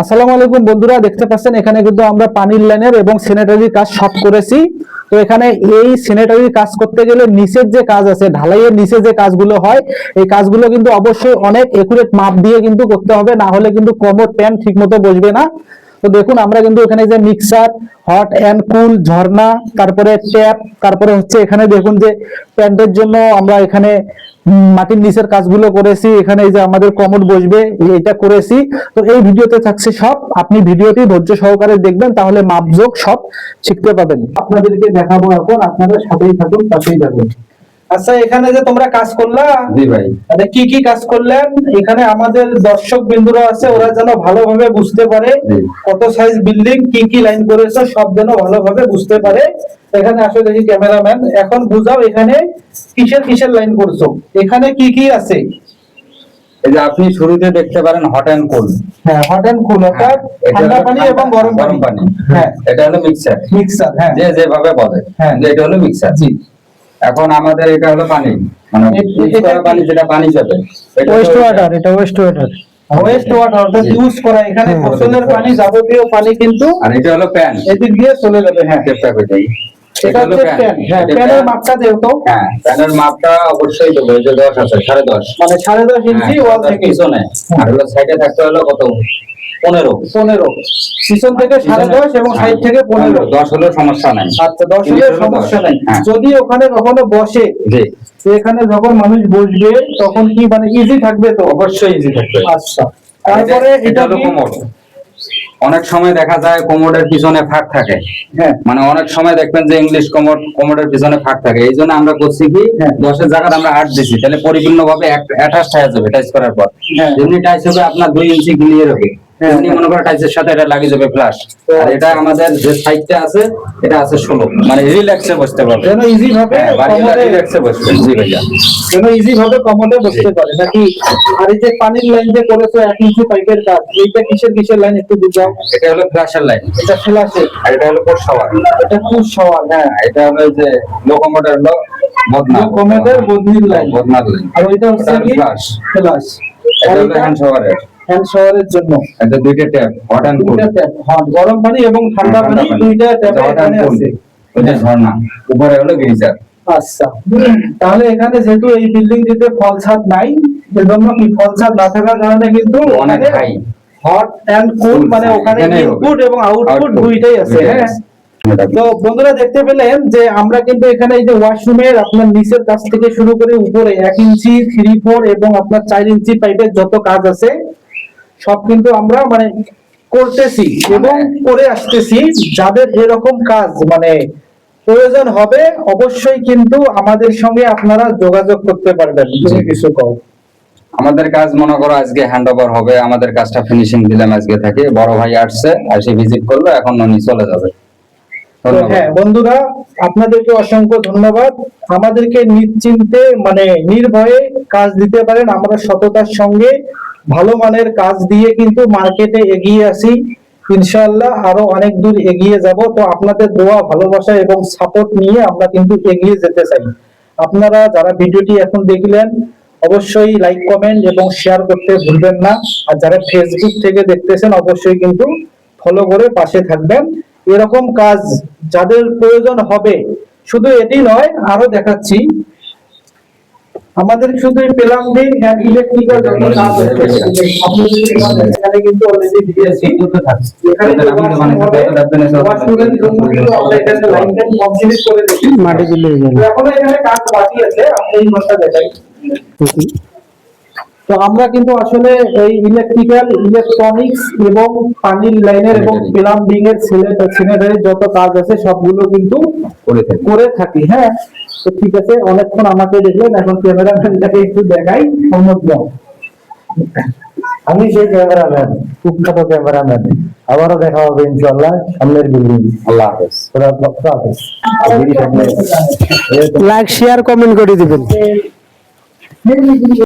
আসসালামু আলাইকুম বন্ধুরা, দেখতে পাচ্ছেন এখানে কিন্তু আমরা পানির লাইনের এবং স্যানিটারির কাজ সব করেছি। তো এখানে এই স্যানিটারির কাজ করতে গেলে নিচের যে কাজ আছে, ঢালাইয়ের নিচে যে কাজগুলো হয়, এই কাজগুলো কিন্তু অবশ্যই অনেক একুরেট মাপ দিয়ে কিন্তু করতে হবে। না হলে কিন্তু কোমর প্যান ঠিক মতো বসবে না। তো দেখুন, আমরা কিন্তু এখানে যে মিক্সার হট অ্যান্ড কুল ঝর্ণা, তারপরে ট্যাপ তারপরে হচ্ছে এখানে দেখুন যে প্যান্টের জন্য আমরা এখানে মাটির নিচের কাজগুলো করেছি, এখানে এই যে আমাদের কমোড বসবে এটা করেছি। তো এই ভিডিওতে থাকছে সব। আপনি ভিডিওটি ধৈর্য সহকারে দেখবেন, তাহলে মাপযোগ সব শিখতে পাবেন। আপনাদেরকে দেখাবো এখন, আপনারা সাথেই থাকুন পাশেই থাকুন। আচ্ছা এখানে যে তোমরা কাজ করলা জি ভাই। মানে কি কি কাজ করলেন? এখানে আমাদের দর্শক বিন্দুরা আছে ওরা যেন ভালোভাবে বুঝতে পারে কত সাইজ বিল্ডিং কি কি লাইন করেছ সব যেন ভালোভাবে বুঝতে পারে। এখানে আসলে দেখি ক্যামেরাম্যান এখন বুঝাও এখানে কিসের কিসের লাইন করছ? এখানে কি কি আছে? এই যে আপনি শুরুতে দেখতে পারেন হট অ্যান্ড কোল্ড হ্যাঁ হট এন্ড কুল অর্থাৎ ঠান্ডা পানি এবং গরম পানি। হ্যাঁ। এটা হলো মিক্সার মিক্সার হ্যাঁ। যে যেভাবে বলে। হ্যাঁ। এটা হলো মিক্সার জি। এখন আমাদের এটা হলো পানি। মানে? পানি যেটা পানি যাবে এটা ওয়েস্ট ওয়াটার এটা ওয়েস্ট ওয়াটার ওয়েস্ট ওয়াটার অর্থাৎ ইউজ করা এখানে। ফসলের পানি যাবতীয় পানি কিন্তু আর এটা হলো প্যান এদিক দিয়ে চলে যাবে হ্যাঁ। চেষ্টা করে যাই হচ্ছে প্যান হ্যাঁ প্যানের মাপটা দেও হ্যাঁ প্যানের মাপটা অবশ্যই দেবো এই যে আছে সাড়ে দশ। মানে সাড়ে দশ ইঞ্চি হ্যাঁ, ওয়াল থেকে। পিছনে। আর হলো সাইডে থাকতে হলো কত? পনেরো। পনেরো। পিছন থেকে সাড়ে দশ এবং সাইড থেকে পনেরো। দশ হলেও সমস্যা নাই। আচ্ছা দশ সমস্যা। নাই। যদি ওখানে কখনো বসে এখানে যখন মানুষ বসবে তখন কি মানে ইজি থাকবে তো? অবশ্যই ইজি থাকবে। আচ্ছা। তারপরে এটা এটা হলো কোমর অনেক সময় দেখা যায় কোমরের পিছনে ফাঁক থাকে। হ্যাঁ। মানে অনেক সময় দেখবেন যে ইংলিশ কোমর কোমরের পিছনে ফাঁক থাকে। এই জন্য আমরা করছি কি হ্যাঁ। দশের জায়গায় আমরা আট দিছি। তাহলে পরিপূর্ণ ভাবে অ্যাটাচ হয়ে যাবে টাইস করার পর। হ্যাঁ। যেমনি টাইস হবে আপনার দুই ইঞ্চি গিলিয়ে হবে হ্যাঁ। মনে করো টাইসের সাথে এটা লাগিয়ে যাবে ফ্লাশ আর এটা আমাদের যে সাইডটা আছে এটা আছে ষোলো। মানে রিল্যাক্সে বসতে পারবে যেন ইজি ভাবে হ্যাঁ রিল্যাক্সে বসবেন জি ভাইয়া। যেন ইজি ভাবে কমোডে বসতে পারে। নাকি আর এই যে পানির লাইন যে করেছ এক ইঞ্চি পাইপের কাজ এইটা কিসের কিসের লাইন একটু বুঝাও? এটা হলো ফ্ল্যাশের লাইন এটা ফ্ল্যাশের আর এটা হলো কোট শাওয়ার এটা খুব সওয়াল হ্যাঁ। এটা হলো যে লোকোমোটার হলো বদনা। কমেডের বদলির লাইন বদনার লাইন আর ওইটা হচ্ছে কি? ফ্লাশ ফ্ল্যাশ এটা হলো হ্যান্ড শাওয়ারের হ্যান্ড শাওয়ারের জন্য। এটা দুইটা ট্যাপ হট কোল্ড ট্যাপ হ্যাঁ গরম পানি এবং ঠান্ডা পানি দুইটা ট্যাপ এখানে আছে। ঝর্ণা উপরে হলো গিজার আচ্ছা। তাহলে এখানে যেহেতু এই বিল্ডিং টিতে ফল ছাদ নাই এজন্য কি ফল ছাদ না থাকার কারণে কিন্তু অনেক high hot and cool Cool, মানে হ্যাঁ, ওখানে ইনপুট এবং আউটপুট দুইটাই আছে হ্যাঁ। তো বন্ধুরা দেখতে পেলেন যে আমরা কিন্তু এখানে এই যে ওয়াশরুমের আপনার নিচের কাছ থেকে শুরু করে উপরে এক ইঞ্চি থ্রি ফোর এবং আপনার চার ইঞ্চি পাইপের যত কাজ আছে সব কিন্তু আমরা মানে করতেছি এবং করে আসতেছি যাদের এরকম কাজ মানে প্রয়োজন হবে অবশ্যই কিন্তু আমাদের সঙ্গে আপনারা যোগাযোগ করতে পারবেন। তুমি কিছু কও। আমাদের কাজ মনে করো আজকে হ্যান্ড ওভার হবে আমাদের কাজটা ফিনিশিং দিলাম আজকে থেকে। বড় ভাই আসছে এসে ভিজিট করল এখন উনি চলে যাবে। হ্যাঁ বন্ধুরা আপনাদেরকে অসংখ্য ধন্যবাদ। আমাদেরকে নিশ্চিন্তে মানে নির্ভয়ে কাজ দিতে পারেন আমরা সততার সঙ্গে। ভালো মানের কাজ দিয়ে কিন্তু মার্কেটে এগিয়ে আসি। ইনশাআল্লাহ আরও অনেক দূর এগিয়ে যাব। তো আপনাদের দোয়া, ভালোবাসা এবং সাপোর্ট নিয়ে আমরা কিন্তু এগিয়ে যেতে চাই। আপনারা যারা ভিডিওটি এখন দেখলেন, অবশ্যই লাইক কমেন্ট এবং শেয়ার করতে ভুলবেন না। আর যারা ফেসবুক থেকে দেখতেছেন, অবশ্যই কিন্তু ফলো করে পাশে থাকবেন। এরকম কাজ যাদের প্রয়োজন হবে, শুধু এটি নয়, আরও দেখাচ্ছি। আমাদের শুধু প্লাম্বিং এন্ড ইলেকট্রিক্যাল কাজ এখানে কিন্তু অলরেডি দিয়েছি মাটি দিলে এখনও এখানে কাজ বাকি আছে আপনি এই দেখাই। তো আমরা কিন্তু আসলে এই ইলেকট্রিক্যাল ইলেকট্রনিক্স এবং পানির লাইনের এবং. প্লাম্বিং এর সিলিন্ডারের যত কাজ আছে সবগুলো কিন্তু করে থাকি। করে থাকি হ্যাঁ। তো ঠিক আছে অনেকক্ষণ আমাকে দেখলেন এখন ক্যামেরাম্যানটাকে একটু দেখাই সম্মত আমি সেই ক্যামেরাম্যান কুখ্যাত ক্যামেরাম্যান। আবারও দেখা হবে ইনশাল্লাহ সামনের বিল্ডিং আল্লাহ হাফেজ। লাইক শেয়ার কমেন্ট করে দিবেন।